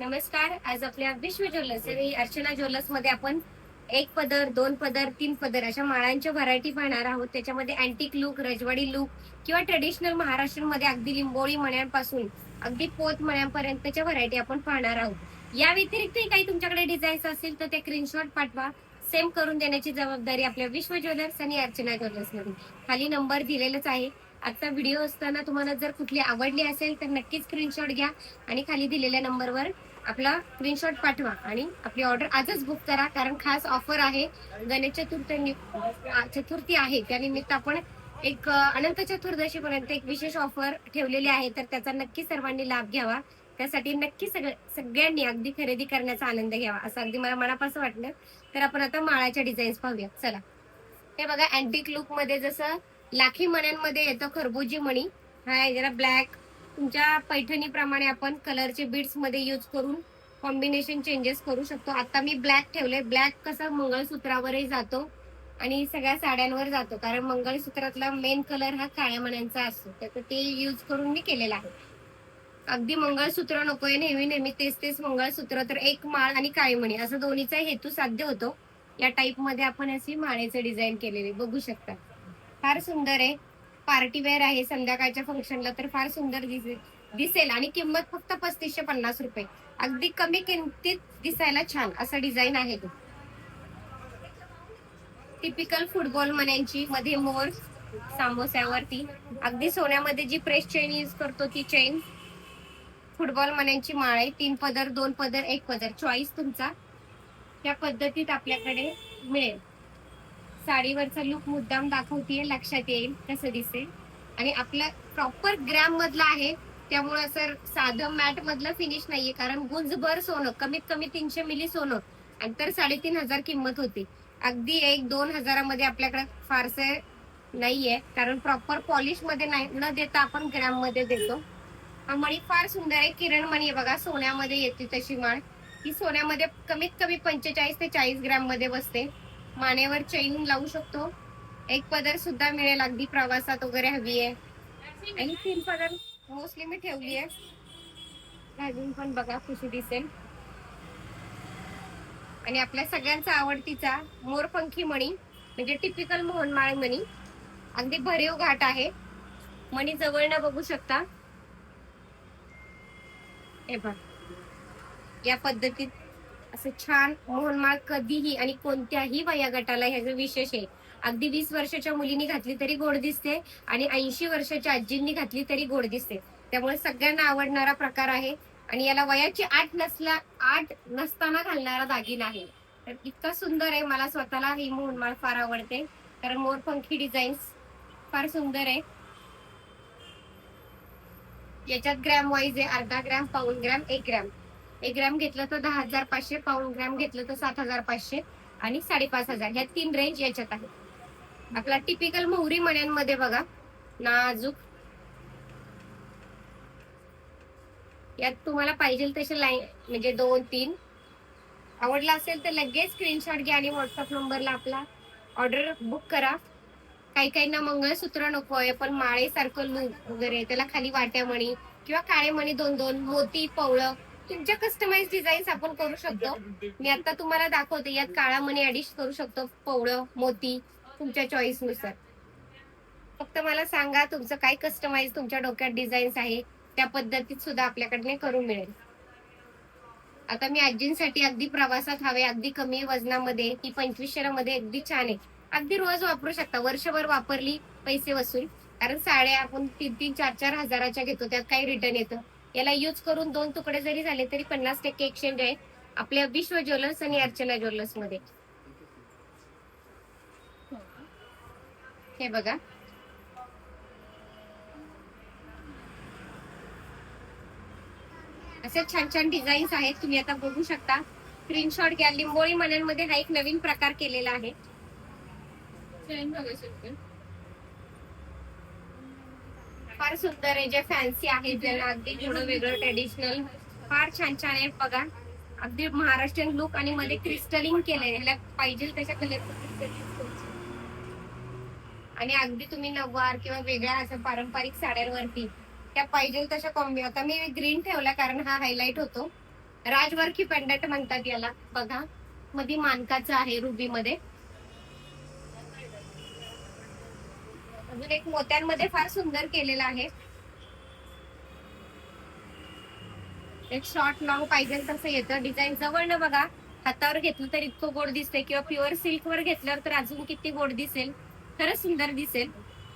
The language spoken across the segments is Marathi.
नमस्कार आज आपल्या विश्व ज्वेलर्स आणि अर्चना ज्वेलर्समध्ये आपण एक पदर दोन पदर तीन पदर अशा माळांच्या व्हरायटी पाहणार आहोत. त्याच्यामध्ये अँटिक लुक रजवाडी लुक किंवा ट्रेडिशनल महाराष्ट्रामध्ये अगदी लिंबोळी मण्यांपासून अगदी पोत मण्यांपर्यंतच्या व्हरायटी आपण पाहणार आहोत. या व्यतिरिक्तही काही तुमच्याकडे डिझाईन्स असेल तर ते स्क्रीनशॉट पाठवा. सेम करून देण्याची जबाबदारी आपल्या विश्व ज्वेलर्स आणि अर्चना ज्वेलर्समध्ये खाली नंबर दिलेलाच आहे. आजचा व्हिडिओ असताना तुम्हाला जर कुठली आवडली असेल तर नक्कीच स्क्रीनशॉट घ्या आणि खाली दिलेल्या नंबरवर आपला स्क्रीनशॉट पाठवा आणि आपली ऑर्डर आजच बुक करा. कारण खास ऑफर आहे. गणेश चतुर्थी चतुर्थी आहे. त्यानिमित्त आपण एक अनंत चतुर्दशीपर्यंत एक विशेष ऑफर ठेवलेली आहे. तर त्याचा नक्की सर्वांनी लाभ घ्यावा. त्यासाठी नक्की सग सगळ्यांनी अगदी खरेदी करण्याचा आनंद घ्यावा. असं अगदी मला मनापासून वाटलं. तर आपण आता माळाच्या डिझाईन्स पाहूया. चला. हे बघा अँटिक लुकमध्ये जसं लाखी मण्यांमध्ये येतं खरबुजी मणी. हा जरा ब्लॅक तुमच्या पैठणीप्रमाणे आपण कलरचे बीड्समध्ये यूज करून कॉम्बिनेशन चेंजेस करू शकतो. आता मी ब्लॅक ठेवले ब्लॅक कसं मंगळसूत्रावरही जातो आणि सगळ्या साड्यांवर जातो. कारण मंगळसूत्रातला मेन कलर हा काळ्या मण्यांचा असतो. तर ते यूज करून मी केलेला आहे. अगदी मंगळसूत्र नकोय नेहमी नेहमी तेच तेच मंगळसूत्र तर एक माळ आणि काळी मणी. असं दोन्हीचा हेतू साध्य होतो. या टाईपमध्ये आपण अशी माळेचे डिझाईन केलेले बघू शकता. फार सुंदर आहे. पार्टी वेअर आहे संध्याकाळच्या फंक्शनला तर फार सुंदर दिसेल दिसेल. आणि किंमत फक्त पस्तीसशे पन्नास रुपये. अगदी कमी किमतीत दिसायला छान. असं डिझाईन आहे तो. टिपिकल फुटबॉल मन्यांची मध्ये मोर सामोस्यावरती. अगदी सोन्यामध्ये जी प्रेस चेन यूज करतो ती चेन फुटबॉल मन्यांची माळ आहे. तीन पदर दोन पदर एक पदर. चॉईस तुमचा. त्या पद्धतीत आपल्याकडे मिळेल. साडीवरचा लुक मुद्दाम दाखवतीये लक्षात येईल कसं दिसेल. आणि आपलं प्रॉपर ग्रॅम मधलं आहे त्यामुळे सर साधं मॅट मधलं फिनिश नाहीये कारण गुंजभर सोनं कमीत कमी तीनशे मिली सोनं आणि तर साडेतीन हजार किंमत होती. अगदी एक दोन हजारामध्ये आपल्याकडे फारसे नाहीये कारण प्रॉपर पॉलिशमध्ये नाही न देता आपण ग्रॅममध्ये देतो. हा मणी फार सुंदर आहे किरण मणी आहे बघा सोन्यामध्ये येते तशी माळ. ही सोन्यामध्ये कमीत कमी पंचेचाळीस ते चाळीस ग्रॅममध्ये बसते. मानेवर चैन लावू शकतो. एक पदर सुद्धा मिळेल अगदी प्रवासात वगैरे हवी आहे. आणि तीन पदर मोस्टली मी ठेवली आहे. घालून पण बघा खुशी दिसेल. आणि आपल्या सगळ्यांचा आवडतीचा मोरपंखी मणी म्हणजे टिपिकल मोहनमाळ मणी. अगदी भरीव घाट आहे. मणी जवळनं बघू शकता. हे बघ. या पद्धतीत असं छान मोहनमाळ कधीही आणि कोणत्याही वयागटाला ह्याचं विशेष आहे. अगदी वीस वर्षाच्या मुलींनी घातली तरी गोड दिसते आणि ऐंशी वर्षाच्या आजींनी घातली तरी गोड दिसते. त्यामुळे सगळ्यांना आवडणारा प्रकार आहे आणि याला वयाची आठ नसला आठ नसताना घालणारा दागिना आहे. तर इतका सुंदर आहे मला स्वतःला ही मोहनमाळ फार आवडते. कारण मोरपंखी डिझाईन्स फार सुंदर आहे. याच्यात ग्रॅम वाईज आहे अर्धा ग्रॅम पाऊन ग्रॅम एक ग्रॅम. एक ग्रॅम घेतलं तर दहा हजार पाचशे पाऊन ग्रॅम घेतलं तर सात हजार पाचशे आणि साडेपाच हजार. ह्या तीन रेंज याच्यात आहे आपला टिपिकल मोहरी मण्यांमध्ये बघा. नाजूक. यात तुम्हाला पाहिजे तसे लाईन म्हणजे दोन तीन. आवडला असेल तर लगेच स्क्रीनशॉट घ्या आणि व्हॉट्सअप नंबरला आपला ऑर्डर बुक करा. काही काहींना मंगळसूत्र नको आहे पण माळेसारखं लूक वगैरे त्याला खाली वाट्या म्हणी किंवा काळे म्हणी दोन दोन मोती पवळं तुमच्या कस्टमाइज डिझाईन्स आपण करू शकतो. मी आता तुम्हाला दाखवते यात काळा मनी ऍडिश करू शकतो पवळं मोती तुमच्या चॉईसनुसार. फक्त मला सांगा तुमचं काय कस्टमाइज तुमच्या डोक्यात डिझाईन्स आहे त्या पद्धतीत सुद्धा आपल्याकडे करून मिळेल. आता मी आजींसाठी अगदी प्रवासात हवे अगदी कमी वजनामध्ये ती पंचवीसशे मध्ये अगदी छान आहे. अगदी रोज वापरू शकता वर्षभर वापरली पैसे वसूल. कारण साड्या आपण तीन तीन चार चार हजाराच्या घेतो त्यात काही रिटर्न येतं. याला यूज करून दोन तुकडे जरी झाले तरी पन्नास टक्के एक्सचेंज आहे आपल्या विश्व ज्वेलर्स आणि अर्चना ज्वेलर्समध्ये. हे बघा. असे छान छान डिझाईन्स आहेत. तुम्ही आता बघू शकता. स्क्रीनशॉट घ्या लिंबोळी मण्यांमध्ये हा एक नवीन प्रकार केलेला आहे. फार सुंदर आहे जे फॅन्सी आहे ज्याला अगदी थोडं वेगळं ट्रेडिशनल फार छान छान आहे बघा. अगदी महाराष्ट्रीयन लुक आणि मध्ये क्रिस्टलिंग केलंय. ह्याला पाहिजे त्याच्या कलर आणि अगदी तुम्ही नववार किंवा वेगळ्या असं पारंपरिक साड्यांवरती त्या पाहिजे तशा कॉम्बी आता मी ग्रीन ठेवला कारण हा हायलाइट होतो. राजवर्की पेंडंट म्हणतात याला. बघा. मध्ये मानकाचं आहे रुबी मध्ये अजून एक मोत्यांमध्ये फार सुंदर केलेला आहे. एक शॉर्ट लॉंग पाहिजे तसं येतं. डिझाईन जवळ ना बघा. हातावर घेतलं तर इतकं गोड दिसते किंवा प्युअर सिल्क वर घेतल्यावर तर अजून किती गोड दिसेल. खरंच सुंदर दिसेल.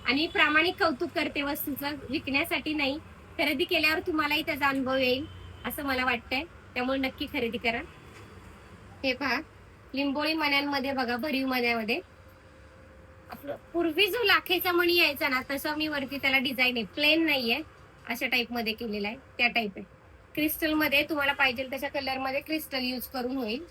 आणि प्रामाणिक कौतुक करते वस्तूचं. विकण्यासाठी नाही. खरेदी केल्यावर तुम्हालाही त्याचा अनुभव येईल असं मला वाटतंय. त्यामुळे नक्की खरेदी करा. हे पहा. लिंबोळी मण्यांमध्ये बघा भरीव मण्यामध्ये. आपलं पूर्वी जो लाखेचा मणी यायचा ना तसं मी वरती त्याला डिझाईन आहे. प्लेन नाहीये. अशा टाइपमध्ये केलेला आहे. त्या टाइप आहे. क्रिस्टलमध्ये तुम्हाला पाहिजे तशा कलरमध्ये क्रिस्टल यूज करून होईल.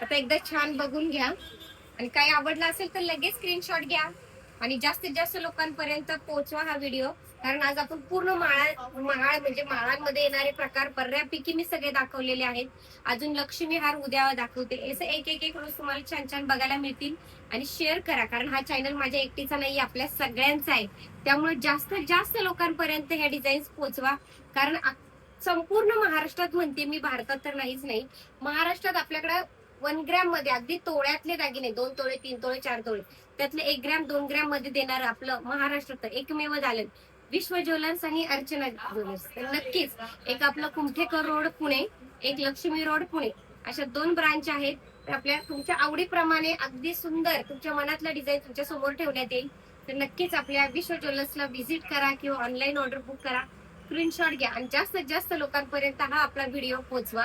आता एकदा छान बघून घ्या. आणि काही आवडलं असेल तर लगेच स्क्रीनशॉट घ्या. आणि जास्तीत जास्त लोकांपर्यंत पोहोचवा हा व्हिडिओ कारण आज आपण पूर्ण माळा माळ म्हणजे माळांमध्ये येणारे प्रकार बऱ्यापैकी मी सगळे दाखवलेले आहेत. अजून लक्ष्मी हार उद्या दाखवते. असं एक एक एक रोज तुम्हाला छान छान बघायला मिळतील. आणि शेअर करा कारण हा चॅनल माझ्या एकटीचा नाही आपल्या सगळ्यांचा आहे. त्यामुळे जास्तीत जास्त लोकांपर्यंत ह्या डिझाईन्स पोहोचवा. कारण संपूर्ण महाराष्ट्रात म्हणते मी भारतात तर नाहीच नाही. महाराष्ट्रात आपल्याकडे वन ग्रॅममध्ये अगदी तोळ्यातले दागिने दोन तोळे तीन तोळे चार तोळे त्यातले एक ग्रॅम दोन ग्रॅममध्ये देणार आपलं महाराष्ट्रात एकमेव झालं विश्व ज्वेलर्स आणि अर्चना ज्वेलर्स. तर नक्कीच एक आपलं कुमठेकर रोड पुणे एक लक्ष्मी रोड पुणे. अशा दोन ब्रांच आहेत. तर आपल्या तुमच्या आवडीप्रमाणे अगदी सुंदर तुमच्या मनातला डिझाईन तुमच्यासमोर ठेवण्यात येईल. तर नक्कीच आपल्या विश्व ज्वेलर्सला व्हिजिट करा किंवा ऑनलाईन ऑर्डर बुक करा. स्क्रीनशॉट घ्या आणि जास्तीत जास्त लोकांपर्यंत हा आपला व्हिडिओ पोहोचवा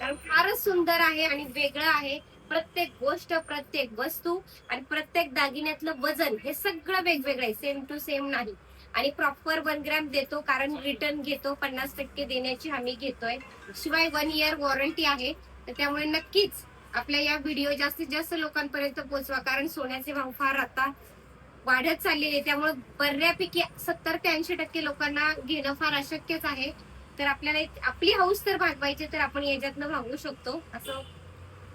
कारण फारच सुंदर आहे आणि वेगळं आहे. प्रत्येक गोष्ट प्रत्येक वस्तू आणि प्रत्येक दागिन्यातलं वजन हे सगळं वेगवेगळं आहे. सेम टू सेम नाही. आणि प्रॉपर वन ग्रॅम देतो कारण रिटर्न घेतो. पन्नास टक्के देण्याची हमी घेतोय. शिवाय वन इयर वॉरंटी आहे. तर त्यामुळे नक्कीच आपल्या या व्हिडिओ जास्तीत जास्त लोकांपर्यंत पोहोचवा कारण सोन्याचे भाव फार आता वाढत चाललेले त्यामुळे बऱ्यापैकी सत्तर ते ऐंशी टक्के लोकांना घेणं फार अशक्यच आहे. तर आपल्याला आपली हाऊस तर भागवायची तर आपण याच्यातनं भागवू शकतो असं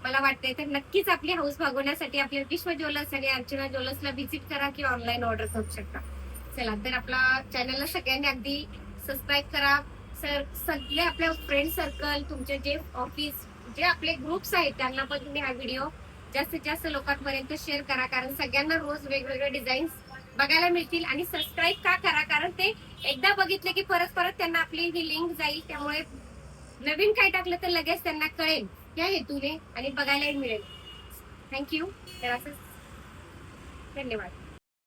मला वाटतंय. तर नक्कीच आपली हाऊस भागवण्यासाठी आपल्या विश्व ज्वेलर्स आणि अर्चना ज्वेलर्सला व्हिजिट करा किंवा ऑनलाईन ऑर्डर करू शकता. चला तर आपला चॅनलला सगळ्यांनी अगदी सबस्क्राईब करा. सर सगळे आपल्या फ्रेंड सर्कल तुमचे जे ऑफिस जे आपले ग्रुप्स आहेत त्यांना पण तुम्ही हा व्हिडिओ जास्तीत जास्त लोकांपर्यंत शेअर करा कारण सगळ्यांना रोज वेगवेगळे डिझाईन्स बघायला मिळतील. आणि सबस्क्राईब का करा कारण ते एकदा बघितले की परत परत त्यांना आपली ही लिंक जाईल. त्यामुळे नवीन काय टाकलं तर लगेच त्यांना कळेल या हेतूने आणि बघायलाही मिळेल. थँक्यू तर असंच. धन्यवाद.